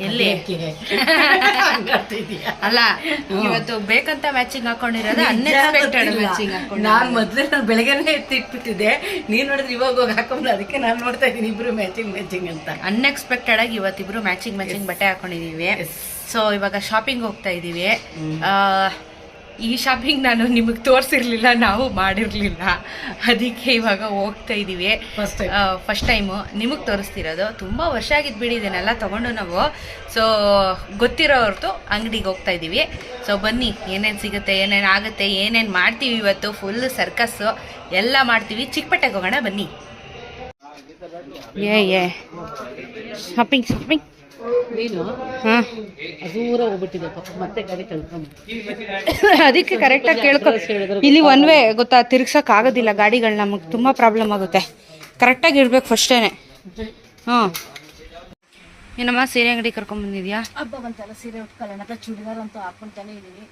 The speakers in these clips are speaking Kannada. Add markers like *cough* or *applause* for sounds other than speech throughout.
ಎಲ್ಲಿ? ಅಲ್ಲ ಇವತ್ತು ಬೇಕಂತ ಮ್ಯಾಚಿಂಗ್ ಹಾಕೊಂಡಿರೋದು ಅನ್ಎಕ್ಸ್ಪೆಕ್ಟೆಡ್ ಮ್ಯಾಚಿಂಗ್ ಹಾಕೊಂಡು ನಾನ್ ಮೊದಲೇ ನಾನು ಬೆಳಗ್ಗೆನೆ ಎತ್ತಿಟ್ಬಿಟ್ಟಿದ್ದೆ. ನೀನ್ ನೋಡಿದ್ರೆ ಇವಾಗ ಹೋಗಿ ಹಾಕೊಂಡು ಅದಕ್ಕೆ ನಾನು ನೋಡ್ತಾ ಇದ್ದೀನಿ ಇಬ್ರು ಮ್ಯಾಚಿಂಗ್ ಮ್ಯಾಚಿಂಗ್ ಅಂತ. ಅನ್ಎಕ್ಸ್ಪೆಕ್ಟೆಡ್ ಆಗಿ ಇವತ್ತಿಬ್ರು ಮ್ಯಾಚಿಂಗ್ ಮ್ಯಾಚಿಂಗ್ ಬಟ್ಟೆ ಹಾಕೊಂಡಿದೀವಿ. ಸೊ ಇವಾಗ ಶಾಪಿಂಗ್ ಹೋಗ್ತಾ ಇದೀವಿ. ಆ, ಈ ಶಾಪಿಂಗ್ ನಾನು ನಿಮಗೆ ತೋರಿಸಿರ್ಲಿಲ್ಲ ನಾವು ಮಾಡಿರ್ಲಿಲ್ಲ. ಅದಕ್ಕೆ ಇವಾಗ ಹೋಗ್ತಾ ಇದೀವಿ. ಫಸ್ಟ್ ಟೈಮ್ ಫಸ್ಟ್ ಟೈಮು ನಿಮಗೆ ತೋರಿಸ್ತಿರೋದು ತುಂಬ ವರ್ಷ ಆಗಿದ್ದು ಬಿಡಿ ಇದನ್ನೆಲ್ಲ ತೊಗೊಂಡು ನಾವು. ಸೊ ಗೊತ್ತಿರೋ ಹೊರತು ಅಂಗಡಿಗೆ ಹೋಗ್ತಾ ಇದ್ದೀವಿ ಸೊ ಬನ್ನಿ ಏನೇನು ಸಿಗುತ್ತೆ ಏನೇನು ಆಗುತ್ತೆ ಏನೇನು ಮಾಡ್ತೀವಿ ಇವತ್ತು ಫುಲ್ ಸರ್ಕಸ್ಸು ಎಲ್ಲ ಮಾಡ್ತೀವಿ. ಚಿಕ್ಕಪಟ್ಟೆಗೆ ಹೋಗೋಣ ಬನ್ನಿ. ಏ ಏ ಶಾಪಿಂಗ್ ಶಾಪಿಂಗ್ ನೀನು? ಹಾಂ ದೂರ ಹೋಗ್ಬಿಟ್ಟಿದೆ ಪಾಪ ಮತ್ತೆ ಗಾಡಿ ಕಳ್ಕೊಂಡು *laughs* ಅದಕ್ಕೆ ಕರೆಕ್ಟಾಗಿ ಕೇಳ್ಕೊ ಇಲ್ಲಿ ಒನ್ ವೇ ಗೊತ್ತಾ ತಿರ್ಗ್ಸಕ್ ಆಗೋದಿಲ್ಲ ಗಾಡಿಗಳು ನಮಗೆ ತುಂಬ ಪ್ರಾಬ್ಲಮ್ ಆಗುತ್ತೆ. ಕರೆಕ್ಟಾಗಿ ಇರ್ಬೇಕು ಫಸ್ಟೇನೆ ಹಾಂ ಏನಮ್ಮ ಸೀರೆ ಅಂಗಡಿ ಕರ್ಕೊಂಡ್ಬಂದಿದ್ಯಾ ಹಬ್ಬ ಬಂತಲ್ಲ ಸೀರೆ ಉಟ್ಕೊಳ್ಳೋಣ ಅಂತ ಚೂಡಿದಾರ್ ಅಂತೂ ಹಾಕೊಂತಾನೆ ಇದೀನಿ.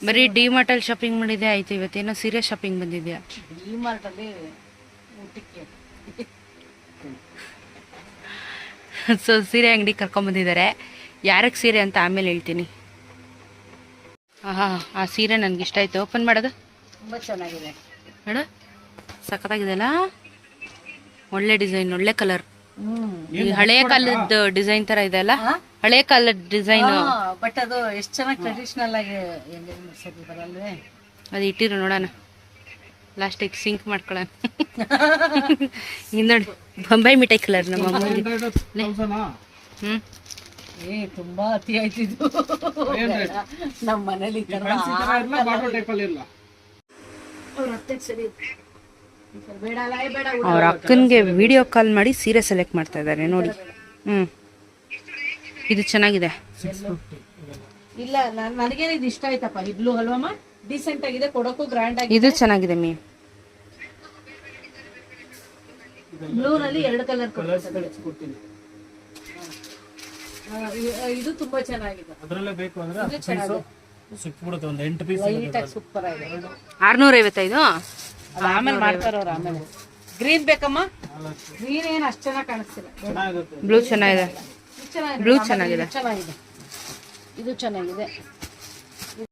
ಬರೀ ಡಿ ಮಾರ್ಟಲ್ಲಿ ಶಾಪಿಂಗ್ ಮಾಡಿದೆ ಆಯ್ತು ಇವತ್ತೇನೋ ಸೀರೆ ಶಾಪಿಂಗ್ ಬಂದಿದ್ಯಾ? ಡಿ ಮಾರ್ಟ್ ಅಲ್ಲಿ ಊಟಕ್ಕೆ. *laughs* ಸೊ ಸೀರೆ ಅಂಗಡಿ ಕರ್ಕೊಂಬಂದಿದ್ದಾರೆ ಯಾರಕ್ಕೆ ಸೀರೆ ಅಂತ ಆಮೇಲೆ ಹೇಳ್ತೀನಿ. ಹಾಂ ಆ ಸೀರೆ ನನಗೆ ಇಷ್ಟ ಆಯ್ತು. ಓಪನ್ ಮಾಡೋದು? ತುಂಬ ಚೆನ್ನಾಗಿದೆ. ನೋಡು ಸಖತ್ತಾಗಿದೆಯಲ್ಲ? ಒಳ್ಳೆ ಡಿಸೈನ್ ಒಳ್ಳೆ ಕಲರ್. ಈ ಹಳೆ ಕಾಲದ ಡಿಸೈನ್ ತರ ಇದೆ ಅಲ್ಲ? ಹಳೆ ಕಾಲದ ಡಿಸೈನ್. ಬಟ್ ಅದು ಎಷ್ಟು ಚೆನ್ನಾಗಿ ಟ್ರೆಡಿಷನಲ್ ಆಗಿ ಅದು ಇಟ್ಟಿರು ನೋಡೋಣ. ಲಾಸ್ಟಿಗೆ ಸಿಂಕ್ ಮಾಡ್ಕೊಳ್ಳೋಣ ಹಿಂದ್ ನೋಡಿ ಬೊಂಬೈ ಮಿಠಾಯಿ ಕಲರ್ ನಮ್ಮ ಅಮ್ಮ ಹ್ಞೂ ಏ ತುಂಬಾ ಅತಿ ಆಯ್ತಿದ್ದು ನಮ್ಮ ಮನೇಲಿ ಅವ್ರ ಅಕ್ಕನಿಗೆ ವಿಡಿಯೋ ಕಾಲ್ ಮಾಡಿ ಸೀರೆ ಸೆಲೆಕ್ಟ್ ಮಾಡ್ತಾ ಇದ್ದಾರೆ ನೋಡಿ. ಹ್ಞೂ ಇದು ಚೆನ್ನಾಗಿದೆ. ಇಲ್ಲ ನಾನು ನನಗೇನು ಇದು ಇಷ್ಟ ಆಯ್ತಪ್ಪ. ಇದ್ಲು ಅಲ್ವಮ್ಮ ಡೀಸೆಂಟ್ ಆಗಿದೆ ಕೊಡೋಕ್ಕೂ ಗ್ರ್ಯಾಂಡ್ ಆಗಿದೆ. ಇದು ಚೆನ್ನಾಗಿದೆ ಮೀ ಬ್ಲೂ ನಲ್ಲಿ ಎರಡು ಕಲರ್ ಇದು ತುಂಬಾ ಚೆನ್ನಾಗಿದೆ. ಅದರಲ್ಲೇ ಬೇಕು ಅಂದ್ರೆ ಇದು ಚೆನ್ನಾಗಿದೆ. ಸಿಕ್ಬಿಡುತ್ತೆ ಒಂದು ಎಂಟು ಪೀಸ್ ಲೈಟ್ ಆಗಿ ಸೂಪರ್ ಆಗಿದೆ. ಆರ್ನೂರ ಐವತ್ತೈದು ಅದು ಆಮೇಲೆ ಮಾಡ್ತಾರೆ ಅವ್ರು ಆಮೇಲೆ. ಗ್ರೀನ್ ಬೇಕಮ್ಮ? ಗ್ರೀನ್ ಏನು ಅಷ್ಟು ಚೆನ್ನಾಗಿ ಕಾಣಿಸ್ತಿಲ್ಲ. ಬ್ಲೂ ಚೆನ್ನಾಗಿದೆ. ಬ್ಲೂ ಚೆನ್ನಾಗಿದೆ. ಚೆನ್ನಾಗಿದೆ. ಇದು ಚೆನ್ನಾಗಿದೆ.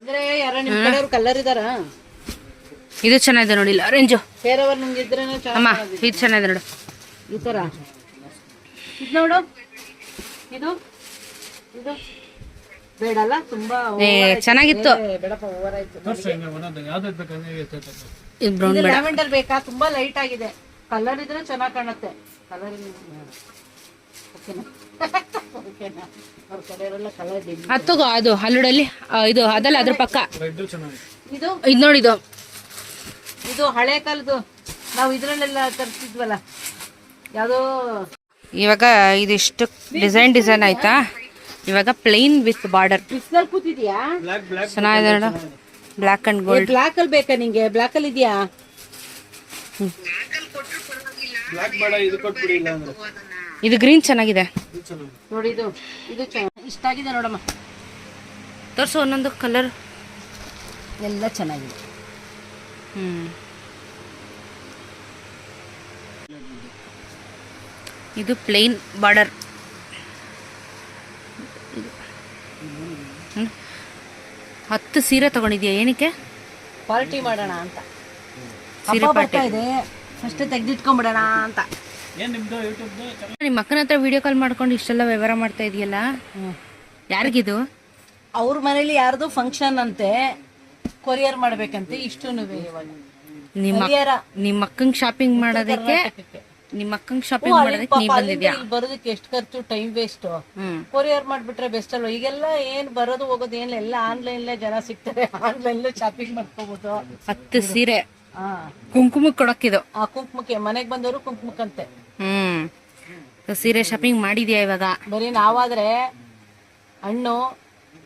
ಅಂದ್ರೆ ಯಾರೋ ನಿಮ್ ಕಡೆಯವ್ರು ಕಲರ್ ಇದಾರ? ಇದು ಚೆನ್ನಾಗಿದೆ ನೋಡಿ ಆರೆಂಜು ನಿಮ್ಗೆ ಇದ್ರೆ ಅಮ್ಮ ಇದು ಚೆನ್ನಾಗಿದೆ ನೋಡು. ಈ ತರ. ಇದು ನೋಡು. ಇದು? ಇದು? ಬೇಡಲ್ಲ ತುಂಬಾ ಚೆನ್ನಾಗಿತ್ತು. ಏ, ಬೇಡಪ್ಪ ಓವರ್ ಆಯ್ತು. ತೋರ್ಸು ಹಿಂಗೆ ಒಂದೊಂದು ಯಾವ್ದು ಬೇಕಾದ್ರೆ ಎಷ್ಟೈತೆ ಇದು ಬ್ರೌನ್ ಲ್ಯಾವೆಂಡರ್ ಬೇಕಾ? ತುಂಬಾ ಲೈಟ್ ಆಗಿದೆ. ಕಲರ್ ಇದ್ರೆ ಚೆನ್ನಾಗಿ ಕಾಣುತ್ತೆ. ಕಲರ್ ಓಕೆನಾ ಓಕೆನಾ ಅವ್ರ ಕಡೆಯವರೆಲ್ಲ ಕಲರ್ ಅದು ಹಲ್ಲುಡಲ್ಲಿ ಇದು ಅದಲ್ಲ ಅದ್ರ ಪಕ್ಕ. ಇದು? ಇದು ನೋಡಿ ಇದು ಹಳೆ ಕಾಲದ್ದು ನಾವು ಇದ್ರಲ್ಲೆಲ್ಲ ತರ್ತಿದ್ವಲ್ಲ ಯಾವುದೋ ಇವಾಗ ಇದಿಷ್ಟು ಡಿಸೈನ್ ಡಿಸೈನ್ ಆಯ್ತಾ? ಇವಾಗ ಪ್ಲೈನ್ ವಿತ್ ಬಾರ್ಡರ್ ಬಿಸ್ಲಲ್ಲಿ ಕೂತಿದ್ಯಾ? ಚೆನ್ನಾಗಿದೆ ನೋಡು. ಬ್ಲ್ಯಾಕ್ ಅಂಡ್ ಗೋಲ್ಡ್ ಬ್ಲಾಕ್ ಅಲ್ಲಿ ಬೇಕಾ ನಿಂಗೆ? ಬ್ಲಾಕ್ ಅಲ್ಲಿ ಇದೆಯಾ ಇದು ಗ್ರೀನ್ ಚೆನ್ನಾಗಿದೆ. ಇದು ಚೆನ್ನಾಗಿದೆ. ನೋಡಿ ಇದು ಇದು ಇಷ್ಟ ಆಗಿದೆ ನೋಡಮ್ಮ. ತೋರಿಸು ಒಂದೊಂದು ಕಲರ್ ಎಲ್ಲ ಚೆನ್ನಾಗಿದೆ. ಇದು ಪ್ಲೇನ್ ಬಾರ್ಡರ್ ಹತ್ತು ಸೀರೆ ತಗೊಂಡಿದ್ಯಾ ಏನಕ್ಕೆ? ಪಾರ್ಟಿ ಮಾಡೋಣ ಅಂತ. ಸೀರೆ ಬರ್ತಾ ಇದೆ. ಫಸ್ಟ್ ತೆಗ್ದಿಟ್ಕೊಂಡ್ಬಿಡೋಣ ಅಂತ. ನಿಮ್ಮ ಅಕ್ಕನ ಹತ್ರ ವಿಡಿಯೋ ಕಾಲ್ ಮಾಡ್ಕೊಂಡು ಇಷ್ಟೆಲ್ಲ ವ್ಯವಹಾರ ಮಾಡ್ತಾ ಇದೆಯಲ್ಲ? ಯಾರಿಗಿದು? ಅವ್ರ ಮನೇಲಿ ಯಾರ್ದು ಫಂಕ್ಷನ್ ಅಂತೆ ಕೊರಿಯರ್ ಮಾಡ್ಬೇಕಂತ ಇಷ್ಟು ಇವಾಗ ನಿಮ್ಮ ಕೊರಿಯರ ನಿಮ್ಮ ಅಕ್ಕಂಗ್ ಶಾಪಿಂಗ್ ಮಾಡೋದಕ್ಕೆ ನಿಮ್ಮ ಅಕ್ಕಂಗ್ ಶಾಪಿಂಗ್ ಮಾಡೋದಕ್ಕೆ ನೀವ್ ಬಂದಿದ್ಯಾ? ಬರೋದಕ್ಕೆ ಎಷ್ಟು ಖರ್ಚು ಟೈಮ್ ವೇಸ್ಟ್ ಹ್ಮ್. ಕೊರಿಯರ್ ಮಾಡ್ಬಿಟ್ರೆ ಬೆಸ್ಟ್ ಅಲ್ವಾ? ಈಗೆಲ್ಲ ಏನ್ ಬರೋದು ಹೋಗೋದು ಏನ್ ಎಲ್ಲ ಆನ್ಲೈನ್ಲೇ ಜನ ಸಿಗ್ತಾರೆ. ಆನ್ಲೈನ್ಲೇ ಶಾಪಿಂಗ್ ಮಾಡ್ಕೋಬಹುದು ಹತ್ತು ಸೀರೆ. ಹಾ. ಕುಂಕುಮಕ್ಕೆ ಕೊಡಕ್ಕಿದು. ಆ ಕುಂಕುಮಕ್ಕೆ ಮನೆಗ್ ಬಂದವರು ಕುಂಕುಮಕ್ಕಂತೆ. ಹ್ಮ್. ಸೀರೆ ಶಾಪಿಂಗ್ ಮಾಡಿದ್ಯಾ ಇವಾಗ? ಬರೀ ನಾವಾದ್ರೆ ಹಣ್ಣು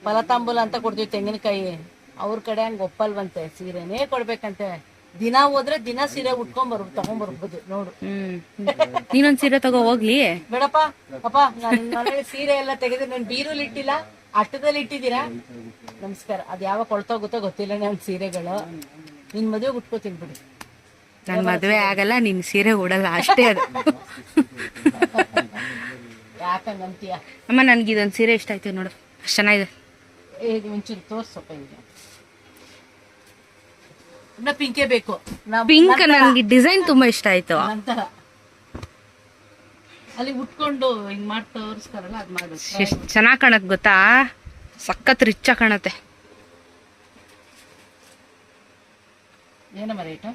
ಫಲತಾಂಬೂಲ ಅಂತ ಕೊಡ್ತೀವಿ ತೆಂಗಿನಕಾಯಿ. ಅವ್ರ ಕಡೆ ಹಂಗ ಒಪ್ಪಲ್ವಂತೆ ಸೀರೆನೇ ಕೊಡ್ಬೇಕಂತೆ. ದಿನ ಹೋದ್ರೆ ದಿನ ಸೀರೆ ಉಟ್ಕೊಂಡ್ ಬರ್ ತಗೊಂಡ್ಬರ್ಬೋದು ನೋಡು. ಹ್ಮ್. ನೀನೊಂದ್ ಸೀರೆ ತಗೋ ಹೋಗ್ಲಿ. ಬೇಡಪ್ಪ ಅಪ್ಪ ನಾನು ಸೀರೆ ಎಲ್ಲ ತೆಗೆದ್ರೆ ನಾನು ಬೀರುಲ್ ಇಟ್ಟಿಲ್ಲ ಅಟ್ಟದಲ್ಲಿ ಇಟ್ಟಿದ್ದೀರಾ? ನಮಸ್ಕಾರ ಅದ್ ಯಾವಾಗ ಕೊಳ್ತೋಗುತ್ತೋ ಗೊತ್ತಿಲ್ಲ ನಮ್ ಸೀರೆಗಳು. ನಿನ್ ಮದುವೆ ಉಟ್ಕೋತೀನಿ ಬಿಡಿ. ನನ್ ಮದ್ವೆ ಆಗಲ್ಲ ನಿನ್ ಸೀರೆ ಉಡಲ್ಲ ಅಷ್ಟೇ ಅದು. ಯಾಕಂತೀಯ ಅಮ್ಮ ನನ್ಗೆ ಇದೊಂದು ಸೀರೆ ಇಷ್ಟ ಆಯ್ತು ನೋಡು ಅಷ್ಟು ಚೆನ್ನಾಗಿದೆ. ಈಗ ಮುಂಚಿನ ತೋರ್ಸಪ್ಪ ಈಗ ಇನ್ನ ಪಿಂಕೇ ಬೇಕು ನಮ್- ಪಿಂಕ್ ನನಗೆ ಡಿಸೈನ್ ತುಂಬಾ ಇಷ್ಟ ಆಯ್ತು. ನಂತರ ಅಲ್ಲಿ ಉಟ್ಕೊಂಡು ಹಿಂಗ್ ಮಾಡಿ ತೋರಿಸ್ತಾರಲ್ಲ ಅದ್ ಮಾಡಿ ಎಷ್ಟು ಚೆನ್ನಾಗಿ ಕಾಣತ್ ಗೊತ್ತಾ? ಸಖತ್ ರಿಚ್ ಕಾಣತ್ತೆ. ಏನಮ್ಮ ರೇಟು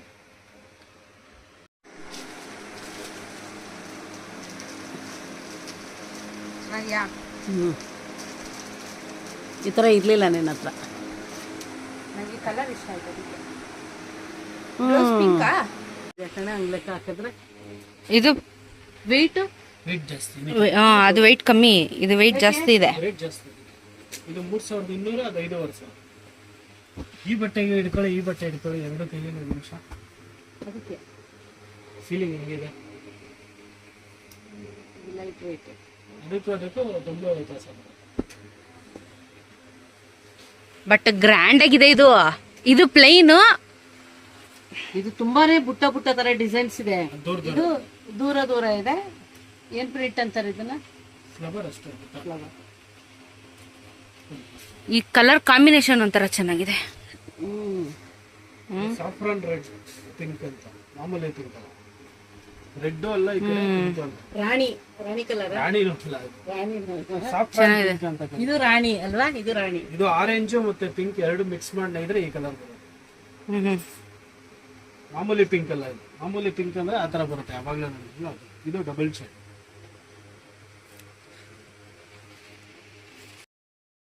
ಹ್ಞೂ ಈ ಥರ ಇರಲಿಲ್ಲ ನಿನ್ನ ಹತ್ರ. ನನಗೆ ಕಲರ್ ಇಷ್ಟ ಆಯ್ತು ಯಾಕಂದ್ರೆ ಹಂಗ್ ಲೆಕ್ಕ ಹಾಕಿದ್ರೆ ಇದು ವೆಯ್ಟ್ ರೇಟ್ ಜಾಸ್ತಿ. ಆ, ಅದು ವೆಯ್ಟ್ ಕಮ್ಮಿ. ಇದು ವೆಯ್ಟ್ ಜಾಸ್ತಿ ಇದೆ. ರೇಟ್ ಜಾಸ್ತಿ. ಇದು ಮೂರ್ ಸಾವಿರದ ಇನ್ನೂರು ಅದು ಐದೂವರೆ ಸಾವಿರ. ಈ ಬಟ್ಟೆಗೆ ಹಿಡ್ಕೊಳ್ಳಿ ಈ ಬಟ್ಟೆ ಹಿಡ್ಕೊಳ್ಳಿ ಎರಡು ಕೈಲಿ ಒಂದು ನಿಮಿಷ. ಅದಕ್ಕೆ? ಫೀಲಿಂಗ್ ಹೆಂಗಿದೆ? ಲೈಟ್ ವೆಯ್ಟ್ ಅದಕ್ಕೂ ಅದಕ್ಕೂ ತುಂಬ ವ್ಯತ್ಯಾಸ. ಬಟ್ ಗ್ರ್ಯಾಂಡ್ ಆಗಿದೆ ಇದು. ಇದು ಪ್ಲೈನ್ ಇದು ತುಂಬಾನೇ ಬುಟ್ಟ ಬುಟ್ಟ ತರ ಡಿಸೈನ್ಸ್ ಇದೆ. ದೂರ ದೂರ. ಇದು ದೂರ ದೂರ ಇದೆ. ಏನ್ ಪ್ರಿಂಟ್ ಅಂತಾರೆ ಇದನ್ನ? ಫ್ಲವರ್ ಅಷ್ಟೇ ಫ್ಲವರ್ ಈ ಕಲರ್ ಕಾಂಬಿನೇಷನ್ ಒಂಥರ ಚೆನ್ನಾಗಿದೆ. ಹ್ಮ್. ಸಾಫ್ರಾನ್ ರೆಡ್ ಪಿಂಕ್ ಮಾಮೂಲಿ ಪಿಂಕ್ ಅಲ್ಲ ಈ ಕಡೆ ರಾಣಿ ರಾಣಿ ಕಲರ್ ರಾಣಿ ಪಿಂಕ್ ಅಂತ ಕರೀತಾರೆ. ಇದು ರಾಣಿ ಅಲ್ವಾ? ಇದು ರಾಣಿ. ಇದು ಆರೆಂಜು ಮತ್ತೆ ಪಿಂಕ್ ಎರಡು ಮಿಕ್ಸ್ ಮಾಡಿ ಇದ್ರೆ ಈ ಕಲರ್ ಬರುತ್ತೆ. ಹ್ಮ್ ಹ್ಮ್. ಮಾಮೂಲಿ ಪಿಂಕ್ ಅಲ್ಲ ಇದು. ಮಾಮೂಲಿ ಪಿಂಕ್ ಅಂದ್ರೆ ಆ ತರ ಬರುತ್ತೆ ಯಾವಾಗ್ಲೂ ಇದು ಡಬಲ್ ಶೇಡ್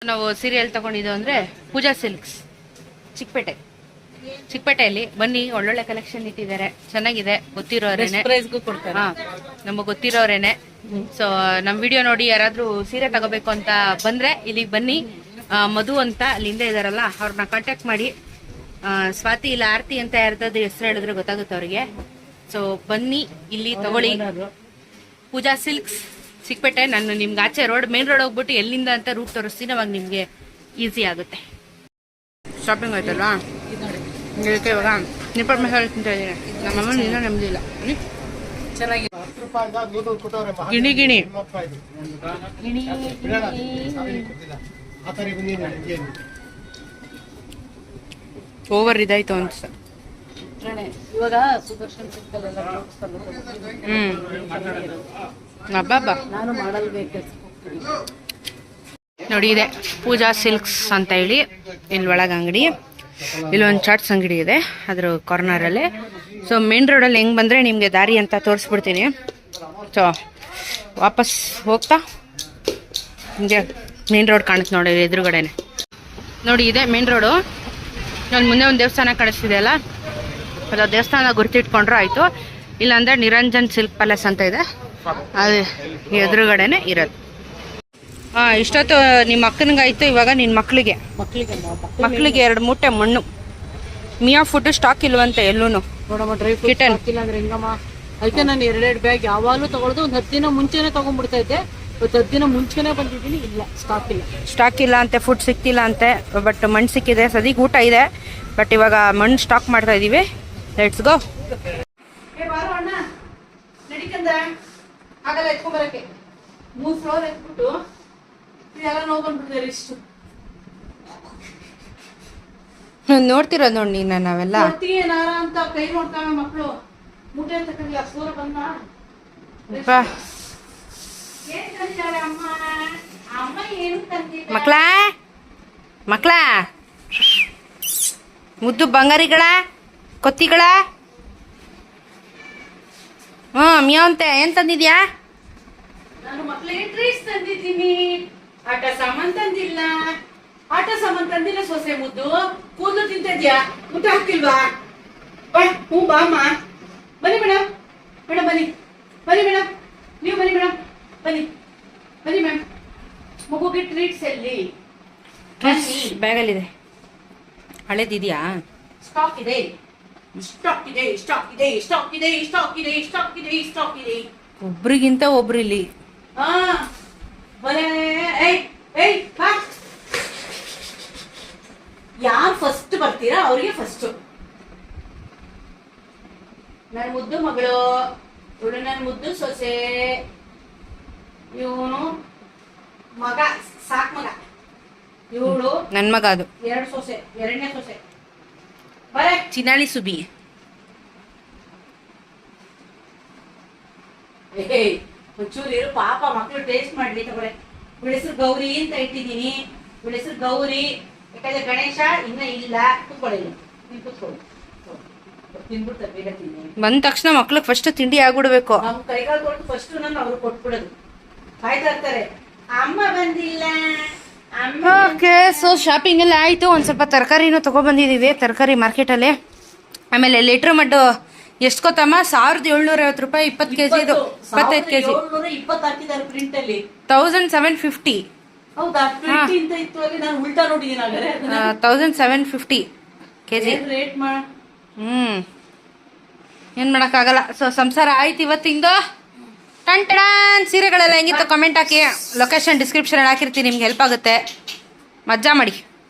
ನಾವು ಸೀರಿಯಲ್ ತಗೊಂಡಿದ್ದು ಅಂದ್ರೆ ಪೂಜಾ ಸಿಲ್ಕ್ಸ್ ಚಿಕ್ಕಪೇಟೆ. ಚಿಕ್ಕಪೇಟೆಯಲ್ಲಿ ಬನ್ನಿ ಒಳ್ಳೊಳ್ಳೆ ಕಲೆಕ್ಷನ್ ಇಟ್ಟಿದ್ದಾರೆ. ಚೆನ್ನಾಗಿದೆ ಗೊತ್ತಿರೋರೇನೆ. ನಮಗ್ ಕೊಡ್ತಾರೆ. ನಮಗೆ ಗೊತ್ತಿರೋರೇನೆ. ಸೊ ನಮ್ಮ ವಿಡಿಯೋ ನೋಡಿ ಯಾರಾದ್ರೂ ಸೀರೆ ತಗೋಬೇಕು ಅಂತ ಬಂದ್ರೆ ಇಲ್ಲಿಗೆ ಬನ್ನಿ. ಆ, ಮಧು ಅಂತ ಅಲ್ಲಿ ಹಿಂದೆ ಇದಾರಲ್ಲ ಅವ್ರನ್ನ ಕಾಂಟ್ಯಾಕ್ಟ್ ಮಾಡಿ. ಆ, ಸ್ವಾತಿ ಇಲ್ಲ ಆರ್ತಿ ಅಂತ ಯಾರ್ದಾದ್ರು ಹೆಸರು ಹೇಳಿದ್ರೆ ಗೊತ್ತಾಗುತ್ತೆ ಅವ್ರಿಗೆ. ಸೊ ಬನ್ನಿ ಇಲ್ಲಿ ತಗೊಳ್ಳಿ. ಪೂಜಾ ಸಿಲ್ಕ್ಸ್ ಚಿಕ್ಕಪೇಟೆ. ನಾನು ನಿಮ್ಗೆ ಆಚೆ ರೋಡ್ ಮೇನ್ ರೋಡ್ ಹೋಗ್ಬಿಟ್ಟು ಎಲ್ಲಿಂದ ಅಂತ ರೂಟ್ ತೋರಿಸ್ತೀನಿ ಅವಾಗ ನಿಮಗೆ ಈಸಿ ಆಗುತ್ತೆ. ಶಾಪಿಂಗ್ ಆಯ್ತಲ್ವಾ? ಇದಕ್ಕೆ ಇವಾಗ. ನಿಪ್ಪಟ್ ಮಸಾಲೆ ತಿಂತಾಯಿದ್ದೀನಿ ನಮ್ಮಮ್ಮ ಇನ್ನೂ ನೆಮ್ಮದಿಲ್ಲ ಚೆನ್ನಾಗಿದೆ. ಗಿಣಿ ಗಿಣಿ. ಗಿಣಿ ಓವರ್ ಇದಾಯ್ತು ಅನ್ಸ. ಇವಾಗ ಸುದರ್ಶನ್ ಹ್ಮ್. ನಾನು ನೋಡಿ ಇದೆ. ಪೂಜಾ ಸಿಲ್ಕ್ಸ್ ಅಂತ ಹೇಳಿ ಇಲ್ಲಿ ಒಳಗೆ ಅಂಗಡಿ ಇಲ್ಲೊಂದು ಚಾಟ್ಸ್ ಅಂಗಡಿ ಇದೆ, ಅದ್ರ ಕಾರ್ನರಲ್ಲಿ ಸೊ ಮೇನ್ ರೋಡಲ್ಲಿ ಹೆಂಗೆ ಬಂದರೆ ನಿಮಗೆ ದಾರಿ ಅಂತ ತೋರಿಸ್ಬಿಡ್ತೀನಿ. ಸೊ ವಾಪಸ್ ಹೋಗ್ತಾ, ಹಿಂಗೆ ಮೇನ್ ರೋಡ್ ಕಾಣುತ್ತೆ ನೋಡಿ ಎದುರುಗಡೆನೆ. ನೋಡಿ, ಇದೆ ಮೇನ್ ರೋಡು ನಾನು ಮುಂದೆ ಒಂದು ದೇವಸ್ಥಾನ ಕಾಣಿಸ್ತಿದೆ ಅಲ್ಲ? ಅದು ದೇವಸ್ಥಾನ ಗುರ್ತಿಟ್ಕೊಂಡ್ರೆ, ಆಯಿತು. ಇಲ್ಲಾಂದರೆ ನಿರಂಜನ್ ಸಿಲ್ಕ್ ಪ್ಯಾಲೇಸ್ ಅಂತ ಇದೆ. ಅದು ಎದುರುಗಡೆನೆ ಇರೋದು. ಹಾ ಇಷ್ಟೊತ್ತು ನಿಮ್ಮ ಅಕ್ಕನಿಗಾಯ್ತು ಇವಾಗ ನಿನ್ನ ಮಕ್ಕಳಿಗೆ ಮಕ್ಕಳಿಗೆ ಮಕ್ಕಳಿಗೆ ಎರಡು ಮೂಟೆ ಮಣ್ಣು. ಮಿಯಾ ಫುಡ್ ಸ್ಟಾಕ್ ಇಲ್ವಂತೆ ಎಲ್ಲೂ ನೋಡಮ್ಮ ಡ್ರೈ ಫ್ರೂಟ್ Kitten. ಹಾಕಿಲ್ಲ ಅಂದ್ರೆ ಹೆಂಗಮ್ಮ? ಅದಕ್ಕೆ ನಾನು ಎರಡೆರಡು ಬ್ಯಾಗ್ ಯಾವಾಗಲೂ ತಗೊಳ್ದು ಒಂದು ಹತ್ತು ದಿನ ಮುಂಚೆನೆ ತಗೊಂಡ್ಬಿಡ್ತಾ ಇದ್ದೆ. ಇವತ್ತು ಹತ್ತು ದಿನ ಮುಂಚೆನೆ ಬಂದಿದ್ದೀನಿ ಇಲ್ಲ ಸ್ಟಾಕ್ ಇಲ್ಲ. ಸ್ಟಾಕ್ ಇಲ್ಲ ಅಂತೆ ಫುಡ್ ಸಿಕ್ತಿಲ್ಲ ಅಂತೆ ಬಟ್ ಮಣ್ಣು ಸಿಕ್ಕಿದೆ ಸದ್ಯಕ್ಕೆ ಊಟ ಇದೆ. ಬಟ್ ಇವಾಗ ಮಣ್ಣು ಸ್ಟಾಕ್ ಮಾಡ್ತಾ ಇದೀವಿ. ಲೆಟ್ಸ್ ಗೋ ಆಗಲ್ಲ ಎತ್ಕೊಂಬರಕ್ಕೆ ಮೂರು ಫ್ಲೋರ್ ಎತ್ಬಿಟ್ಟು. ಇಷ್ಟು. ನೋಡ್ತಿರೋದು ನೋಡಿ ನೀನು ನಾವೆಲ್ಲ ಒಟ್ಟಿಗೆ ಏನಾರ ಅಂತ ಕೈ ನೋಡ್ತಾವೆ ಮಕ್ಕಳು ಮುಟ್ಟೆ ಸೂರ ಬಂದ. ಬಾ. ಏನ್ ತಂದಿದ್ದಾರೆ ಅಮ್ಮ? ಅಮ್ಮ ಏನು ತಂದಿಲ್ಲ ಮಕ್ಳ? ಮಕ್ಳ? ಮುದ್ದು ಬಂಗಾರಿಗಳ? ಕೊತ್ತಿಗಳ? ಹ್ಞೂ ಮಿಯಂತೆ ಏನು ತಂದಿದ್ಯಾ? ನಾನು ಮಕ್ಕಳಿಗೆ ಟ್ರೀಸ್ ತಂದಿದ್ದೀನಿ. ಆಟ ಸಾಮಾನ್ ತಂದಿಲ್ಲ. ಆಟ ಸಾಮಾನ್ ತಂದಿಲ್ಲ ಸೊಸೆ ಮುದ್ದು. ಕೂದಲು ತಿಂತಿದ್ಯಾ? ಊಟ ಹಾಕಿಲ್ವಾ ಬಾ ಹ್ಞೂ ಬಾ ಅಮ್ಮ. ಬನ್ನಿ ಮೇಡಮ್ ಮೇಡಮ್ ಬನ್ನಿ. ಬನ್ನಿ ಮೇಡಮ್ ನೀವು ಬನ್ನಿ ಮೇಡಮ್ ಬನ್ನಿ. ಬನ್ನಿ ಮ್ಯಾಮ್. ಮಗುಗೆ ಟ್ರೀಟ್ಸ್ ಎಲ್ಲಿ? ಬ್ಯಾಗಲ್ಲಿದೆ. ಹಳೇದಿದೆಯಾ? ಸ್ಟಾಕ್ ಇದೆ. ಸ್ಟಾಕ್ ಇದೆ ಸ್ಟಾಕ್ ಇದೆ ಸ್ಟಾಕ್ ಇದೆ ಸ್ಟಾಕ್ ಇದೆ ಸ್ಟಾಕ್ ಇದೆ ಸ್ಟಾಕ್ ಇದೆ. ಒಬ್ರಿಗಿಂತ ಒಬ್ರು ಇಲ್ಲಿ. ಹಾ. ಯಾರು ಫಸ್ಟ್ ಬರ್ತೀರಾ? ಅವ್ರಿಗೆ ಫಸ್ಟ್ ನನ್ನ ಮುದ್ದು ಮಗಳು ಇವಳು ನನ್ನ ಮುದ್ದು ಸೊಸೆ. ಇವನು ಮಗ ಸಾಕ್ ಮಗ. ಇವಳು ನನ್ನ ಮಗ ಅದು. ಎರಡು ಸೊಸೆ ಎರಡನೇ ಸೊಸೆ. ಬರೇ. ಚಿನಾಳಿ ಸುಬಿ. ಏಯ್ ಒಂಚೂರು ಇರು ಪಾಪ ಮಕ್ಕಳು ಟೇಸ್ಟ್ ಮಾಡ್ಲಿ ತಗೊಳ್ಳೆ ಇವಳ ಗೌರಿ ಅಂತ ಇಟ್ಟಿದ್ದೀನಿ. ಇವಳ ಗೌರಿ ಯಾಕಂದ್ರೆ ಗಣೇಶ ಇನ್ನ ಇಲ್ಲ. ಕುತ್ಕೊಳ್ಳಿ. ನೀನ್ ಕುತ್ಕೊಳ್ಳಿ. ತಿನ್ಬಿಡ್ತಾರೆ ಬೇಗ ತಿನ್ನಿ. ಬಂದ ತಕ್ಷಣ ಮಕ್ಳಿಗೆ ಫಸ್ಟ್ ತಿಂಡಿ ಆಗ್ಬಿಡ್ಬೇಕು. ನಮ್ ಕೈಗಾಲ್ ಕೊಟ್ಟು ಫಸ್ಟ್ ನಾನು ಅವ್ರು ಕೊಟ್ಬಿಡೋದು. ಕಾಯ್ತಾ ಇರ್ತಾರೆ? ಅಮ್ಮ ಬಂದಿಲ್ಲ. ಅಮ್ಮ ಓಕೆ ಸೊ ಶಾಪಿಂಗ್ ಎಲ್ಲ ಆಯಿತು. ಒಂದು ಸ್ವಲ್ಪ ತರಕಾರಿನೂ ತೊಗೊಬಂದಿದ್ದೀವಿ ತರಕಾರಿ ಮಾರ್ಕೆಟಲ್ಲಿ ಆಮೇಲೆ ಲೆಟ್ರ್ ಮಡ್ಡು ಎಷ್ಟು ಗೊತ್ತಮ್ಮ? ಸಾವಿರದ ಏಳ್ನೂರ ಐವತ್ತು ರೂಪಾಯಿ ಇಪ್ಪತ್ತು ಕೆ ಜಿದು ಇಪ್ಪತ್ತೈದು ಕೆ ಜಿ ಇಪ್ಪತ್ತು ಹಾಕಿದ್ದಾರೆ ಪ್ರಿಂಟ್ ಅಲ್ಲಿ. Thousand seven fifty thousand seven fifty K G rate ಹ್ಞೂ ಏನು ಮಾಡೋಕ್ಕಾಗಲ್ಲ. ಸೊ ಸಂಸಾರ ಆಯ್ತು ಇವತ್ತಿಂದ. ಟಡಾನ್. ಸೀರೆಗಳೆಲ್ಲ ಹೆಂಗಿತ್ತು? ಕಮೆಂಟ್ ಹಾಕಿ. ಲೊಕೇಶನ್ ಡಿಸ್ಕ್ರಿಪ್ಷನ್ ಹಾಕಿರ್ತೀನಿ. ನಿಮ್ಗೆ ಹೆಲ್ಪ್ ಆಗುತ್ತೆ. ಮಜ್ಜಾ ಮಾಡಿ.